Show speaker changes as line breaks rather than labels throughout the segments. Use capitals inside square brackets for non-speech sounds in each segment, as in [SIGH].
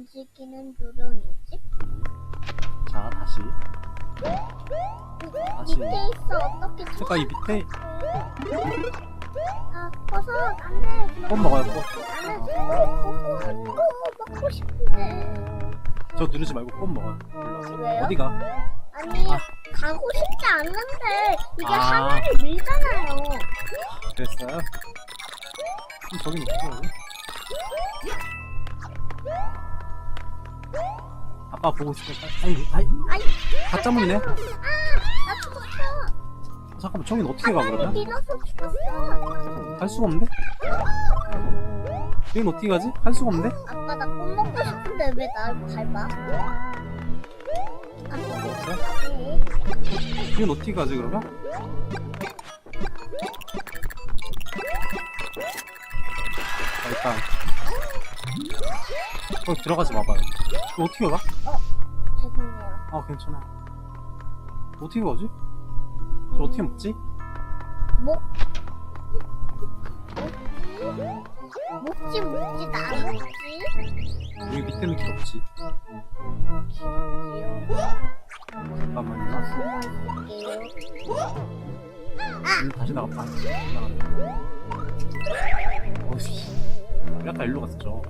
움직이는 요령이지?
자 다시 다시
밑에 있어 어떻게
잠깐 이 밑에
아 버섯 안돼
꽃 먹어요 꽃.
안돼 꼬꼬 먹고 싶은데
저 누르지 말고 꽃 먹어요. 올라와서.
왜요?
어디가?
아니
아.
가고 싶지 않는데 이게
아.
하나를 밀잖아요
됐어요? 그럼 저긴 어떻 아빠 보고 있을까? 아니, 아니,
아니
가짜 문이네?
아, 나 죽었어
잠깐만, 저긴 어떻게 가, 그러면?
죽었어
갈 수가 없는데? 여긴 어떻게 가지? 갈 수가 없는데?
아빠 나꽃 먹고 싶은데 왜날 밟아? 아,
없어요?
네.
여긴 어떻게 가지, 그러면? 자, 일단. 거기 들어가지 마봐요. 이거 어떻게 가?
죄송해요
아, 괜찮아. 어떻게 가지? 저 어떻게 먹지?
목 먹지 먹지 나 먹지
여기 밑에는 길 없지. 잠깐만요.
가수만 있을게요
음, 다시 나갔다. 나갔다. 어이씨. 약간 일로 갔었죠.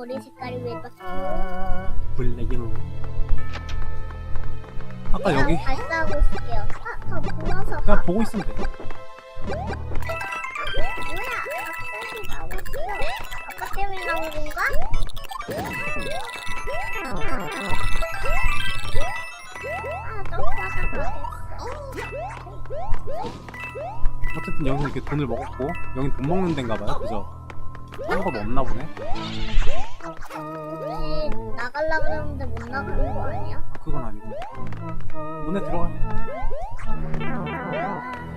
머리 색깔이 왜 바뀌어?
블랙이로. 아까 여기
발사하고 있을게요 아, 더 보여서
그냥 보고 있으면 돼.
뭐야 갑자기 나왔어 아빠 때문에 나온 건가? 아 점프하다가
어쨌든 여기서 이렇게 돈을 먹었고, 여긴 돈 먹는 데인가 봐요. 그죠? 딴거뭐 없나 보네.
혹시 나갈라 그러는데 못 나가는 거 아니야?
그건 아니고. 문에 들어가.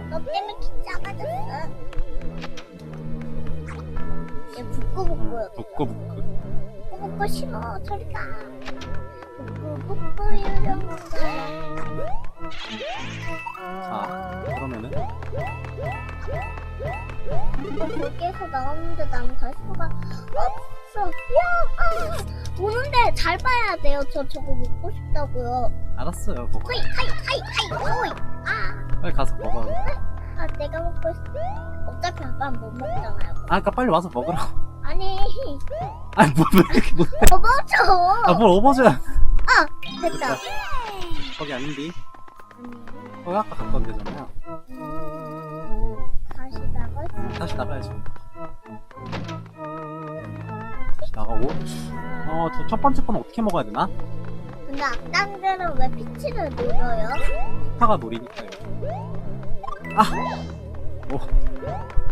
너 때문에 키 작아졌어 얘 북구북구야
북구북구.
북구북구 싫어 저리 가 북구북구 유령인가
자, 그러면은.
너 거기에서 나왔는데 난 갈 수가 없어 야! 아! 오는데 잘 봐야 돼요 저 저거 먹고 싶다고요
알았어요. 먹어.
하이 하이 하이 하이 호이 아!
빨리 가서 먹어.
아 내가 먹고 있어 어차피 아빠는 못 먹잖아요
아, 아까 빨리 와서 먹으라고.
아니 [LAUGHS]
아니, 뭐, 왜 이렇게 못.
먹어줘
아, 뭘 업어줘야.
아 됐다
거기 아닌디.
음,
거기 아까 갔던 데잖아요.
다시 수
다시 나가야지. 나가고. 어, 저 첫 번째 거는 어떻게 먹어야 되나?
근데 악당들은 왜 피치를 눌러요?
타가 노리니까요. 아! 오,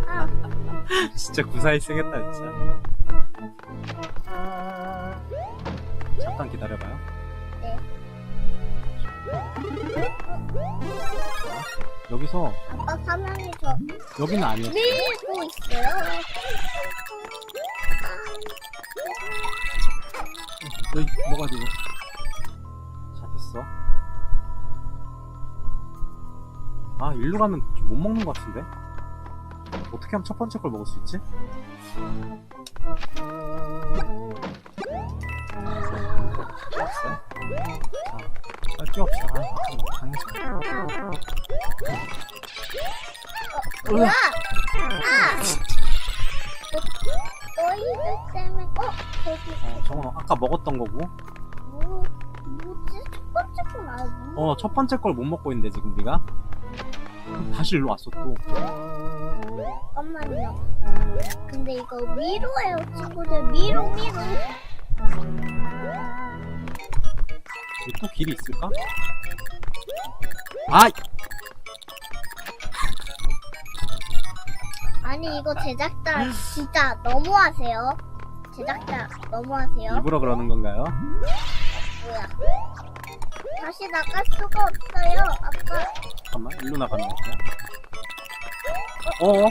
아 [LAUGHS]
진짜 구사히 쓰겠다, 진짜. 잠깐 기다려봐요.
네.
자, 여기서,
아빠 화면이 저
여기는 아니었어요.
밀고 있어요
여기 먹어가지고. 자, 됐어. 아, 일로 가면 좀못 먹는 것 같은데? 어떻게 하면 첫 번째 걸 먹을 수 있지? 됐어요? 자, 빨리 뛰어봅시다. 아, 당해서.
뭐야? 아! 너, 너희들 때문에 어? 저기
어, 저건 아까 먹었던 거고.
뭐 뭐지? 첫 번째 건 알고
어, 첫 번째 걸 못 먹고 있는데, 지금 네가 그럼 다시 일로 왔어, 또.
잠깐만요 근데 이거 위로예요 친구들 위로 위로
여기 또 길이 있을까? 아!
아니 이거 제작자 진짜 너무하세요 제작자 너무하세요
일부러 그러는 건가요?
뭐야 다시 나갈 수가 없어요 아빠
잠깐만, 일로 나가는 거야? 어어?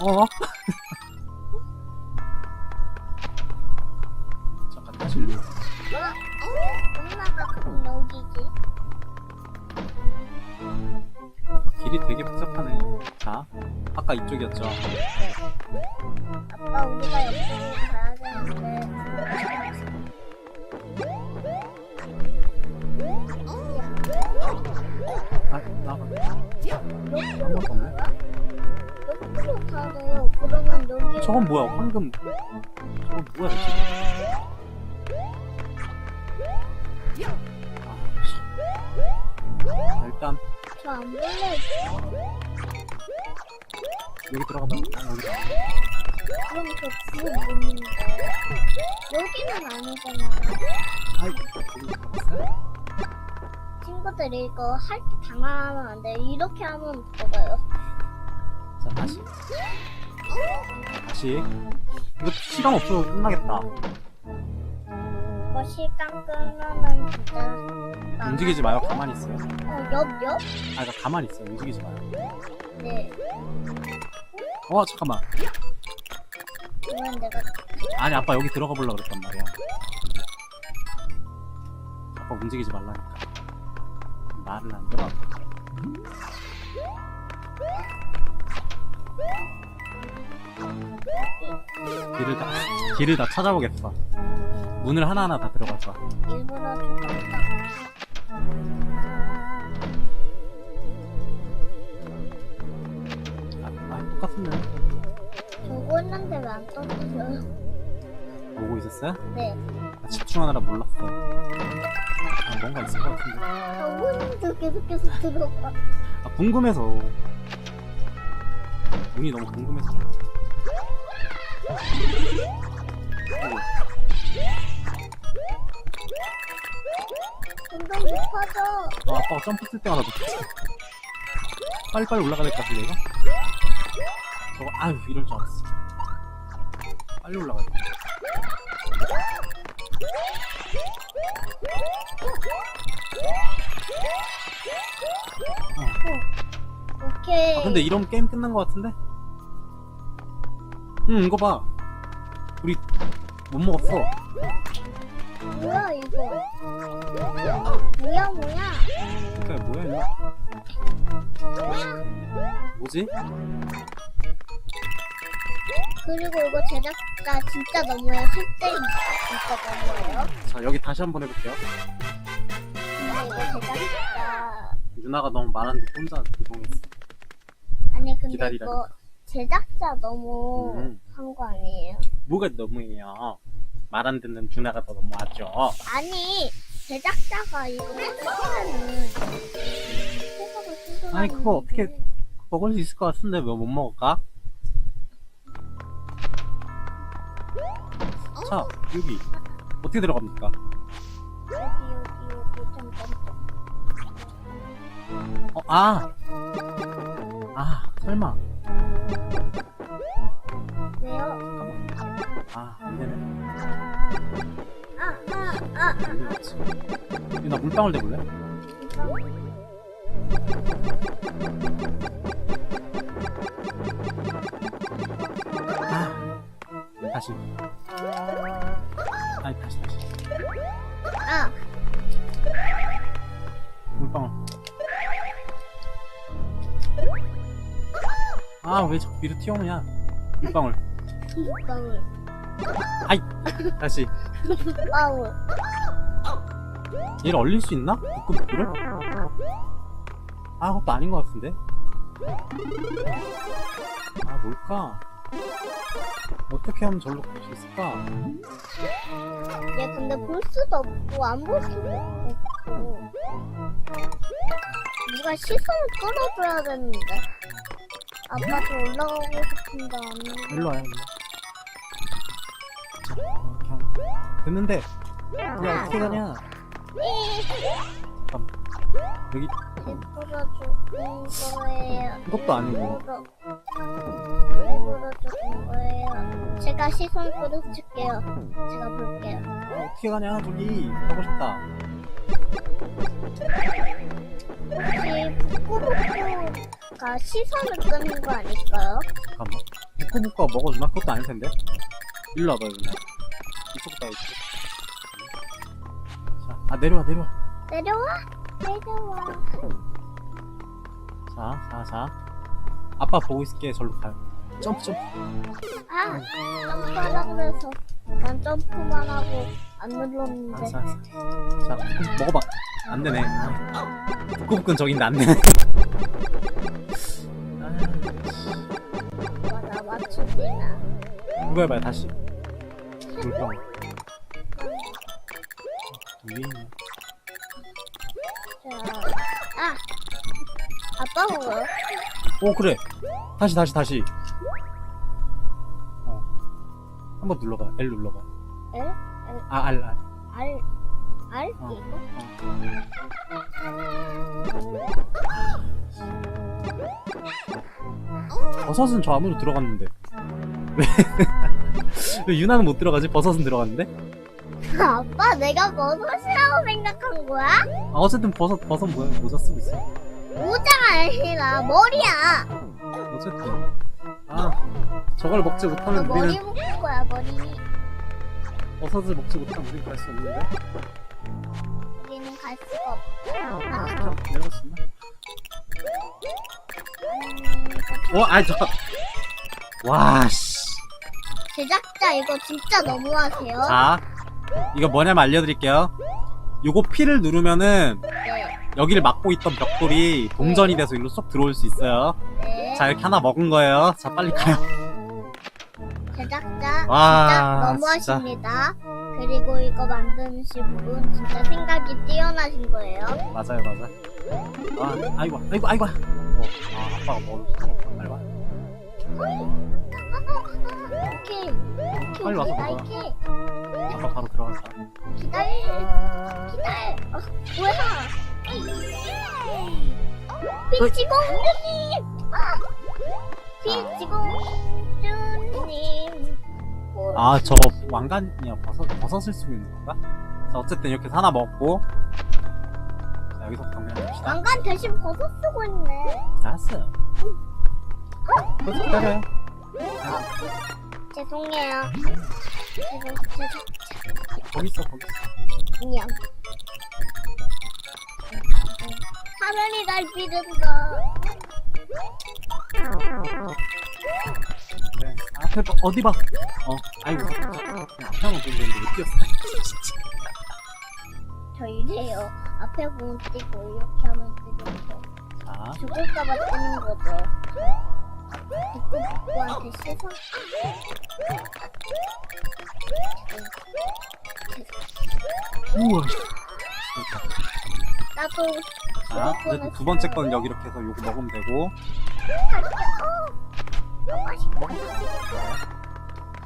어어? 잠깐, 다시 일로.
어? 엄마가 그럼 여기지
길이 되게 복잡하네. 자, 아까 이쪽이었죠.
아까 우리가 옆으로 가야 되는데.
아, 나가. 한 번도 없네.
옆으로. 그러면 여기.
저건 뭐야? 황금. 저건 뭐야 대체?
저안 볼래.
여기 들어가 봐. 아, 여기.
그럼 저 구호 묻는데. 여기는 아니잖아.
아이?
친구들이 이거 할 때 당하면 안 돼. 이렇게 하면 먹어요.
자, 다시. 다시. 이거 시간 없어도 끝나겠다.
이거 시간 끄면은 진짜.
움직이지 마요. 가만히 있어요.
어, 옆, 옆?
아, 그러니까 가만히 있어요. 움직이지 마요.
네.
어, 잠깐만.
내가
아니, 아빠 여기 들어가 보려고 그랬단 말이야. 아빠 움직이지 말라니까. 말을 안 들어. 길을 다, 길을 다 찾아보겠어. 문을 하나하나 다 들어가서.
일부러.
아, 아 똑같은데.
보고 있는데 왜 안 떠주세요?
보고 있었어요?
네.
아, 집중하느라 몰랐어. 아, 뭔가 있을 것 같은데.
저분도 계속 계속 들어가.
아, 궁금해서. 눈이 너무 궁금해서.
높아져.
아, 아빠가 점프 쓸 때마다 높았어. 빨리빨리 올라가야 될 것 같은데, 이거? 저거, 아유, 이럴 줄 알았어. 빨리 올라가야 돼.
오케이.
아, 근데 이러면 게임 끝난 것 같은데? 응, 이거 봐. 우리 못 먹었어.
뭐야 이거? 뭐야 뭐야?
이거? 뭐지?
그리고 이거 제작자 진짜 너무해요. 실제 진짜 너무해요.
자, 여기 다시 한번 해볼게요.
근데 이거 제작자
누나가 너무 말하는데 혼자 죄송했어.
아니 근데
기다리라니까.
이거 제작자 너무
음.
한 거 아니에요?
뭐가 너무해요? 말 안 듣는 누나가 더 너무하죠.
아니 제작자가 이거 하면은
아니, 그거 어떻게- 먹을 수 있을 것 같은데 왜 못 먹을까? 자, 여기. 어떻게 들어갑니까?
여기 여기 여기 점점점
어, 아, 아, 설마,
왜요?
아, 나 물방울 대볼래? 아, 다시. 아니, 다시, 다시.
아
물방울. 아, 왜 자꾸 위로 튀어오냐? 물방울.
방울
다시.
방울
얘를 얼릴 수 있나? 부끄부끄를? 아, 그것도 아닌 것 같은데? 아, 뭘까? 어떻게 하면 절로 갈 수 있을까?
얘 근데 볼 수도 없고 안 볼 수도 없고 누가 시선을 끌어줘야 되는데 아빠도 올라가고 싶은데 안
일로 와요, 일로. 자, 이렇게 하면. 됐는데, 야, 어떻게 가냐? 잠깐. 여기,
일부러 죽은 거예요
이것도 아니고.
일부러 일부러 죽은 거예요 제가 시선 끌어줄게요 제가 볼게요
아, 어떻게 가냐, 저기. 가고 싶다.
혹시 북구북구가 시선을 끄는 거 아닐까요?
잠깐만. 부끄부끄가 먹어주나? 그것도 아닐 텐데. 일로 와봐요, 그냥. 이쪽부터 이쪽. 자, 아, 내려와, 내려와.
내려와 내려와
자, 자, 자. 아빠 보고 있을게. 절로 가요. 점프 점프.
아 점프하라 그래서 난 점프만 하고 안 눌렀는데
알았어 알았어. 자 먹어봐. 안 되네. 북구북근 저긴데 안 되네.
맞아 맞추지나
이거 해봐요 다시. 물병.
아빠 먹어요?
오 그래. 다시 다시 다시. 어. 한번 눌러봐. L 눌러봐.
에?
아 R R.
알? 알?
어.
이거?
버섯은 저 안으로 들어갔는데. 왜? [LAUGHS] 왜 유나는 못 들어가지? 버섯은 들어갔는데?
아빠 내가 버섯이라고 생각한 거야?
아, 어쨌든 버섯 버섯 뭐야? 모자 쓰고 있어.
모자가 아니라 머리야
어쨌든. 아 저걸 먹지
너
못하면
머리
우리는
묶은 거야 머리
버섯을 먹지 못하면 우리는 갈 수 없는데.
우리는 갈 수가 없어
자,
아,
내려갔습니다.
음,
어, 아이 저. 와 씨.
제작자 이거 진짜 너무하세요
자, 이거 뭐냐면 알려드릴게요. 요거 P를 누르면은
네,
여기를 막고 있던 벽돌이 동전이 돼서 일로 쏙 들어올 수 있어요.
네.
자, 이렇게 하나 먹은 거예요. 자, 빨리 가요.
제작자
와,
진짜 너무하십니다 그리고 이거 만드신 분 진짜 생각이 뛰어나신 거예요
맞아요, 맞아. 아, 아이고, 아이고, 아이고. 어, 아, 아빠가 뭘 빨리 와.
오케이
빨리 와서
오케이. 기다릴게
아빠 바로 들어가서.
기다려 기다려 어, 뭐야 피치공주님 아 피치공주님 어,
아, 저 왕관이야 버섯 버섯을 쓰고 있는 건가? 자, 어쨌든 이렇게 하나 먹고. 자, 여기서부터 그냥 봅시다.
왕관 대신 버섯 쓰고 있네
알았어요. 버섯 기다려요.
죄송해요 죄송 죄송
거기 있어, 거기 있어.
그냥 하늘이 날 비른다
네. 앞에 봐, 어디 봐. 어, 아이고. 형은 근데 왜 뛰었어?
저 이래요 앞에 보면 뛰고 이렇게 하면 뛰고
자,
죽을까봐 뛰는 거죠 북구북구한테 씻어
우와.
나도
자, 그래도 두 번째 건 여기 이렇게 해서 요거 먹으면 되고.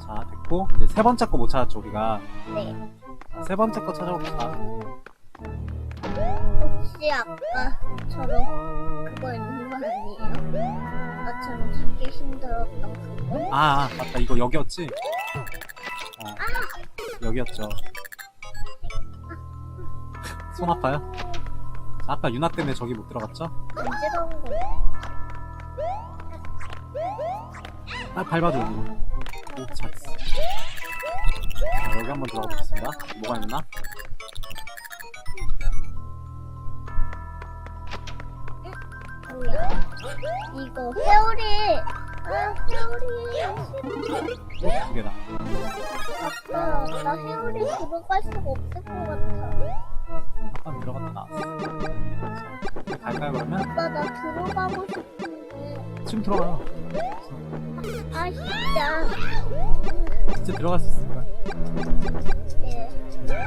자, 됐고. 이제 세 번째 거 못 찾았죠, 우리가.
네
자, 세 번째 거 찾아봅시다.
혹시 아까처럼 그거 있는 거 아니에요? 아까처럼 찾기 힘들었던 그거?
아, 아, 맞다. 이거 여기였지? 어. 여기였죠. 손 아파요? 자, 아까 유나 때문에 저기 못 들어갔죠?
간지러운 건데
아, 밟아줘, 이거. 오, 잘했어. 자, 여기 한번 들어가 보겠습니다. 뭐가 있나?
뭐야 이거 회오리 아 회오리
오, 두 개다.
아빠 나 회오리 들어갈 수가 없을 것 같아
아빠는 들어갔다 나왔어. 갈까요, 그러면?
아빠 나 들어가고 싶은데
지금 들어가요.
아 진짜
진짜 들어갈 수 있을 거야.
네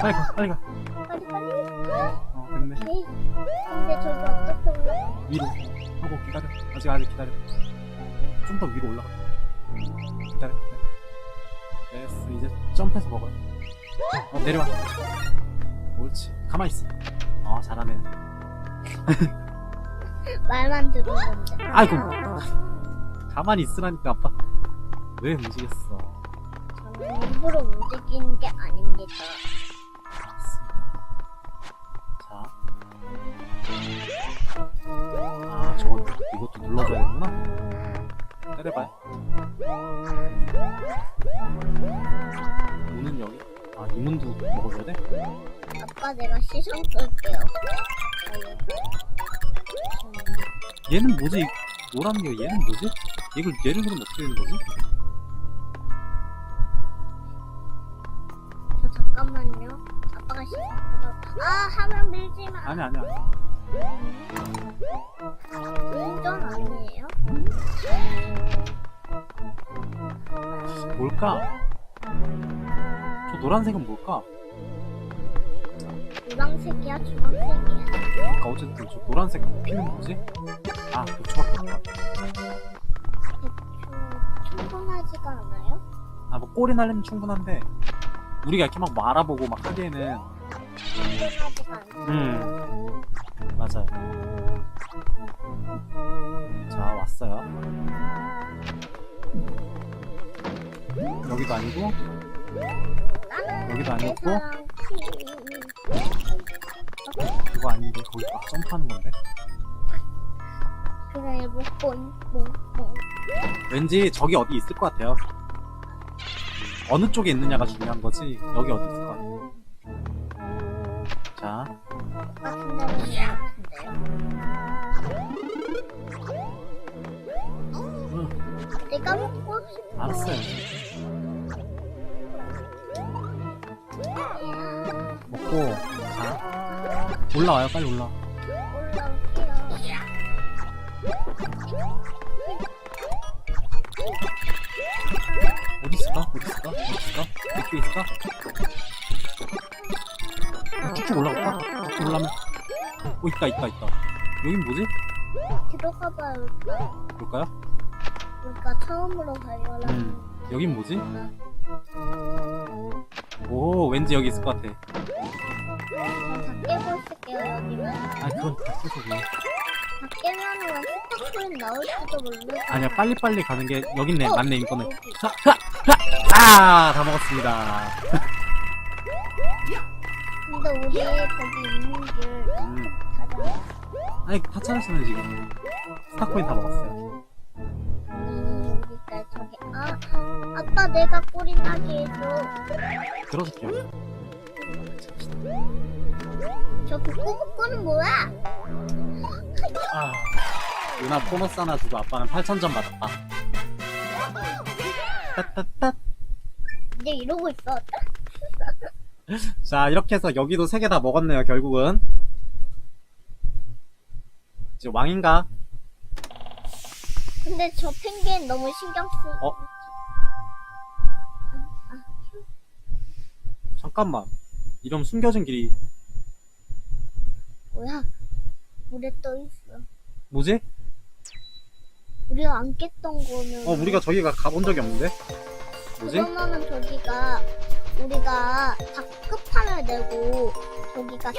빨리 가, 빨리 가.
빨리 빨리 가
어, 됐네.
네. 근데 저기 어떻게 올라가
위로 하고 기다려. 아직 아직 기다려. 좀 더 위로 올라가. 기다려. 기다려. 됐어. 이제 점프해서 먹어요. 어 내려와. 옳지. 가만 히 있어. 어 잘하네. [LAUGHS]
말만 들은 건데
아이고. 가만히 있으라니까 아빠. 왜 움직였어?
저는 일부러 움직이는 게 아닙니다.
자. 아 저거 이것도 눌러줘야 되는구나. 때려봐요. 문은 여기. 아 이 문도 먹어줘야 돼?
아빠 내가 시선 끌게요.
얘는 뭐지? 노란 게 얘는 뭐지? 이걸 얘를 누르면 어떻게 되는 거지?
저 잠깐만요. 아빠가 씻어보다. 아, 하면 밀지 마.
아니 아니야
운전 아니에요?
뭘까? 저 노란색은 뭘까?
노란색이야, 주황색이야.
그러니까 어쨌든 저 노란색 피는 뭐지? 아 배추밖에 없다
대충 충분하지가 않아요?
아 뭐 꼬리 날리면 충분한데 우리가 이렇게 막 말아보고 막 하기에는
충분하지가 않아요.
음 맞아요 자 왔어요 여기도 아니고
나는
여기도
내
아니었고? 그거 아닌데? 거기 막 점프하는 건데?
그래 뭐뽕뽕뽕
왠지 저기 어디 있을 것 같아요. 어느 쪽에 있느냐가 중요한 거지. 여기 어디 있을 것 같아요? 자? 응,
내가 먹고 싶어.
알았어요. 먹고. 자 올라와요 빨리 올라와. 어디 있을까? 어디 있을까? 어디 있을까? 이쪽에 있을까? 어, 쭉쭉 올라갈까? 쭉쭉 올라가면 어 있다 있다 있다 여긴 뭐지?
들어가봐요. 일단.
볼까요?
그러니까 처음으로 발견한.
음 여긴 뭐지? 오 왠지 여기 있을 것 같아
다 깨고 있을게요 여기는.
아 그건 밖에서
왜다 깨면은 스타코인 나올지도 모르고.
아니야 빨리빨리 가는 게 여기 있네
어,
맞네
여기.
아다 먹었습니다
근데 우리 거기 있는
길음
찾아.
아니 다 찾았어요 지금 스타코인 다 먹었어요
음, 우리가 저기 아 아빠 내가 꼬리 나게 해줘.
들어줄게요
저 북구북구는 뭐야?
아 누나 보너스 하나 주고 아빠는 8,000점 받았다 따따따.
이제 이러고 있어. [LAUGHS]
자 이렇게 해서 여기도 세개다 먹었네요 결국은 이제 왕인가?
근데 저 펭귄 너무 신경 쓰.
어? 잠깐만 이러면 숨겨진 길이
뭐야? 물에 떠 있어.
뭐지?
우리가 안 깼던 거는.
어 우리가 저기가 가본 적이 없는데? 뭐지?
그러면은 저기가 우리가 다 끝판을 내고 저기가